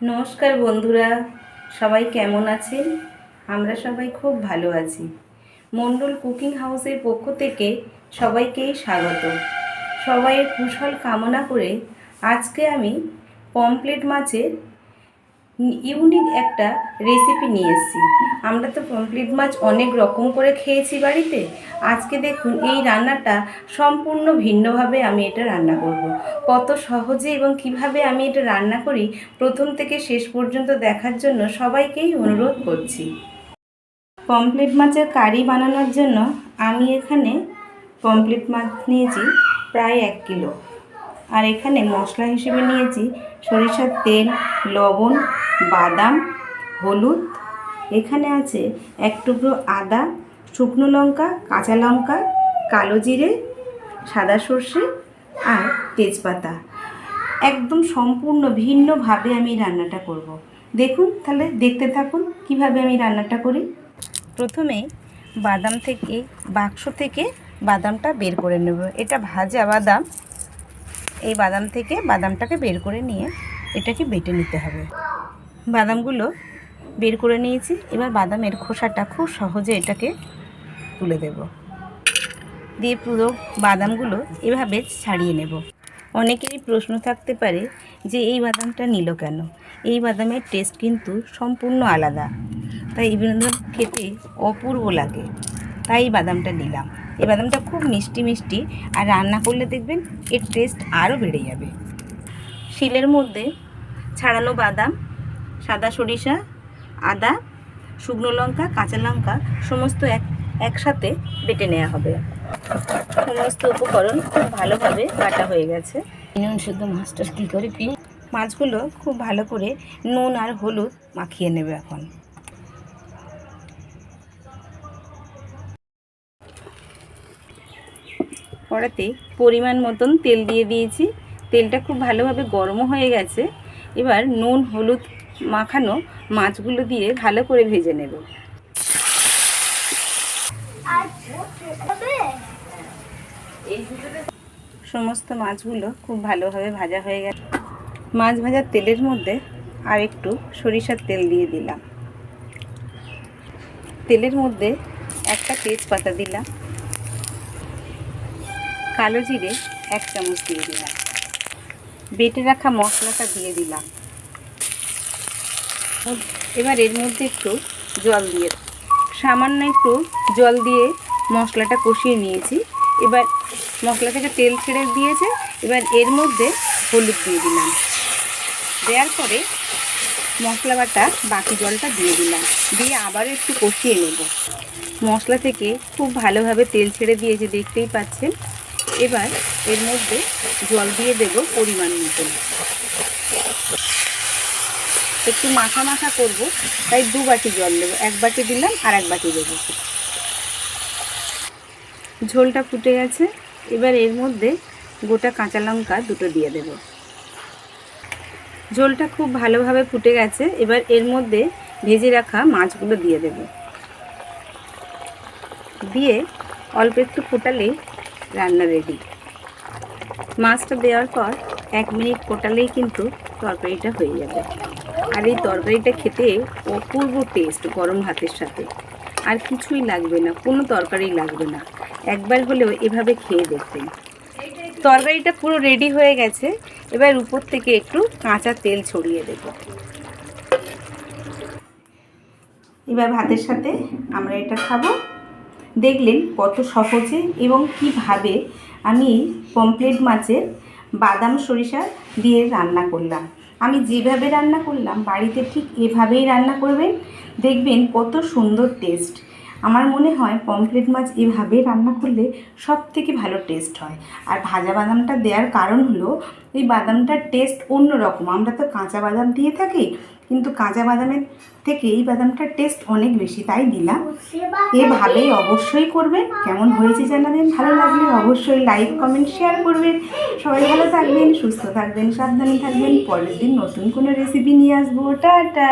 নমস্কার বন্ধুরা, সবাই কেমন আছেন? আমরা সবাই খুব ভালো আছি। মণ্ডল কুকিং হাউসের পক্ষ থেকে সবাইকেই স্বাগত। সবাইয়ের কুশল কামনা করে আজকে আমি পমপ্লেট মাছের ইউনিক একটা রেসিপি নিয়ে এসেছি। আমরা তো পমপ্লেট মাছ অনেক রকম করে খেয়েছি বাড়িতে। আজকে দেখুন এই রান্নাটা সম্পূর্ণ ভিন্নভাবে আমি এটা রান্না করব। কত সহজে এবং কীভাবে আমি এটা রান্না করি, প্রথম থেকে শেষ পর্যন্ত দেখার জন্য সবাইকেই অনুরোধ করছি। পমপ্লেট মাছের কারি বানানোর জন্য আমি এখানে পমপ্লেট মাছ নিয়েছি প্রায় এক কিলো। আর এখানে মশলা হিসেবে নিয়েছি সরিষার তেল, লবণ বাদাম, হলুদ। এখানে আছে এক টুকরো আদা, শুকনো লঙ্কা, কাঁচা লঙ্কা, কালো জিরে, সাদা সর্ষে আর তেজপাতা। একদম সম্পূর্ণ ভিন্নভাবে আমি রান্নাটা করব। দেখুন, তাহলে দেখতে থাকুন কীভাবে আমি রান্নাটা করি। প্রথমে বাদাম থেকে, বাক্স থেকে বাদামটা বের করে নেব। এটা ভাজা বাদাম। এই বাদাম থেকে বাদামটাকে বের করে নিয়ে এটাকে বেটে নিতে হবে। বাদামগুলো বের করে নিয়েছি। এবার বাদামের খোসাটা খুব সহজে এটাকে তুলে দেব। দিয়ে পুরো বাদামগুলো এভাবে ছাড়িয়ে নেব। অনেকেরই প্রশ্ন থাকতে পারে যে এই বাদামটা নিল কেন? এই বাদামের টেস্ট কিন্তু সম্পূর্ণ আলাদা। তাই এই বাদাম খেতে অপূর্ব লাগে। তাই এই বাদামটা নিলাম। এই বাদামটা খুব মিষ্টি মিষ্টি আর রান্না করলে দেখবেন এর টেস্ট আরও বেড়ে যাবে। শিলের মধ্যে ছাড়ানো বাদাম সাদা সরিষা আদা শুকনো লঙ্কা কাঁচা লঙ্কা সমস্ত এক একসাথে বেটে নেওয়া হবে। সমস্ত উপকরণ খুব ভালোভাবে কাটা হয়ে গেছে। নুন শুদ্ধ মাছটা কী করে কি মাছগুলো খুব ভালো করে নুন আর হলুদ মাখিয়ে নেবে এখন। কড়াতে পরিমাণ মতন তেল দিয়ে দিয়েছি। তেলটা খুব ভালোভাবে গরমও হয়ে গেছে। এবার নুন হলুদ মাখানো মাছগুলো দিয়ে ভালো করে ভেজে নেব। সমস্ত মাছগুলো খুব ভালোভাবে ভাজা হয়ে গেছে। মাছ ভাজার তেলের মধ্যে আর একটু সরিষার তেল দিয়ে দিলাম। তেলের মধ্যে একটা তেজপাতা দিলাম। কালো জিরে এক চামচ দিয়ে দিলাম। বেটে রাখা মশলাটা দিয়ে দিলাম। এবার এর মধ্যে একটু জল দিয়ে সামান্য একটু জল দিয়ে মশলাটা কষিয়ে নিয়েছি। এবার মশলা থেকে তেল ছেড়ে দিয়েছে। এবার এর মধ্যে হলুদ দিয়ে দিলাম। দেওয়ার পরে মশলা বাটা, বাকি জলটা দিয়ে দিলাম। দিয়ে আবারও একটু কষিয়ে নেব। মশলা থেকে খুব ভালোভাবে তেল ছেড়ে দিয়েছে, দেখতেই পাচ্ছেন। এবার এর মধ্যে জল দিয়ে দেব পরিমাণ মতন। একটু মাখা মাখা করব, তাই দু বাটি জল দেবো, এক বাটি দিলাম আর এক বাটি দেবো। ঝোলটা ফুটে গেছে, এবার এর মধ্যে গোটা কাঁচা লঙ্কা দুটো দিয়ে দেব। ঝোলটা খুব ভালোভাবে ফুটে গেছে, এবার এর মধ্যে ভেজে রাখা মাছগুলো দিয়ে দেব। দিয়ে অল্প একটু ফোটালেই রান্না রেডি মাছটা দেওয়ার পর এক মিনিট ফোটালেই কিন্তু তরকারিটা হয়ে যাবে। আর এই তরকারিটা খেতে অপূর্ব টেস্ট গরম ভাতের সাথে। আর কিছুই লাগবে না, কোনো তরকারি লাগবে না। একবার হলেও এভাবে খেয়ে দেখবেন। তরকারিটা পুরো রেডি হয়ে গেছে, এবার উপর থেকে একটু কাঁচা তেল ছড়িয়ে দেব। এবার ভাতের সাথে আমরা এটা খাব। দেখলেন কত সহজে এবং কীভাবে আমি পমপ্লেট মাছের বাদাম সরিষা দিয়ে রান্না করলাম। যেভাবে রান্না করলাম, বাড়িতে ঠিক এভাবেই রান্না করবেন, দেখবেন কত সুন্দর টেস্ট আমার মনে হয় পমফ্লেট মাছ এভাবে রান্না করলে সব থেকে ভালো টেস্ট হয়। আর ভাজা বাদামটা দেওয়ার কারণ হলো, এই বাদামটার টেস্ট অন্য রকম আমরা তো কাঁচা বাদাম দিয়ে থাকি কিন্তু কাঁচা বাদামের থেকে এই বাদামটার টেস্ট অনেক বেশি, তাই দিলাম। এভাবে অবশ্যই করবেন। কেমন হয়েছে জানাবেন ভালো লাগলে অবশ্যই লাইক কমেন্ট শেয়ার করবেন। সবাই ভালো থাকবেন, সুস্থ থাকবেন, সাবধানে থাকবেন। পরের দিন নতুন কোনো রেসিপি নিয়ে আসব। টাটা!